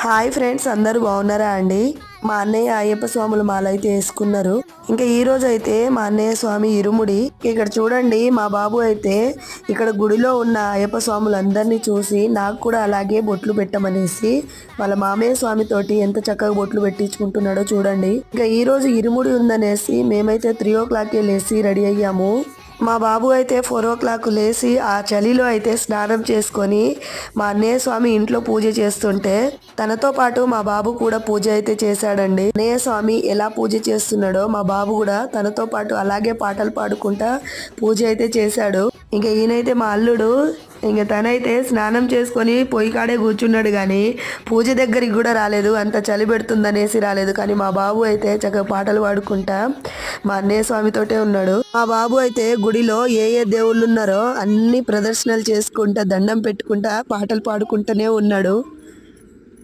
Hi friends అందరూ బాగున్నారా అండి? మా అన్నయ్య అయ్యప్ప స్వాములు మాలైతే వేసుకున్నారు. ఇంకా ఈ రోజు అయితే మా అన్నయ్య స్వామి ఇరుముడి. ఇక్కడ చూడండి మా బాబు అయితే ఇక్కడ గుడిలో ఉన్న అయ్యప్ప స్వాములు అందరినీ చూసి నాకు కూడా అలాగే బొట్లు పెట్టమనేసి వాళ్ళ మామయ్య స్వామి తోటి ఎంత చక్కగా బొట్లు పెట్టించుకుంటున్నాడో చూడండి. ఇంకా ఈ రోజు ఇరుముడి ఉందనేసి మేమైతే త్రీ ఓ క్లాక్కి వెళ్ళేసి రెడీ అయ్యాము. మా బాబు అయితే ఫోర్ ఓ క్లాక్ లేచి ఆ చలిలో అయితే స్నానం చేసుకొని మా అన్నయ్య స్వామి ఇంట్లో పూజ చేస్తుంటే తనతో పాటు మా బాబు కూడా పూజ అయితే చేశాడండి. అన్నయ్య స్వామి ఎలా పూజ చేస్తున్నాడో మా బాబు కూడా తనతో పాటు అలాగే పాటలు పాడుకుంటా పూజ అయితే చేశాడు. ఇంకా ఈయనైతే మా అల్లుడు ఇంక తనైతే స్నానం చేసుకొని పొయ్యి కాడే కూర్చున్నాడు కానీ పూజ దగ్గరికి కూడా రాలేదు. అంత చలి పెడుతుందనేసి రాలేదు. కానీ మా బాబు అయితే చక్కగా పాటలు పాడుకుంటా మా అన్నయ్య స్వామితోటే ఉన్నాడు. మా బాబు అయితే గుడిలో ఏ ఏ దేవుళ్ళు ఉన్నారో అన్ని ప్రదర్శనలు చేసుకుంటా దండం పెట్టుకుంటా పాటలు పాడుకుంటూనే ఉన్నాడు.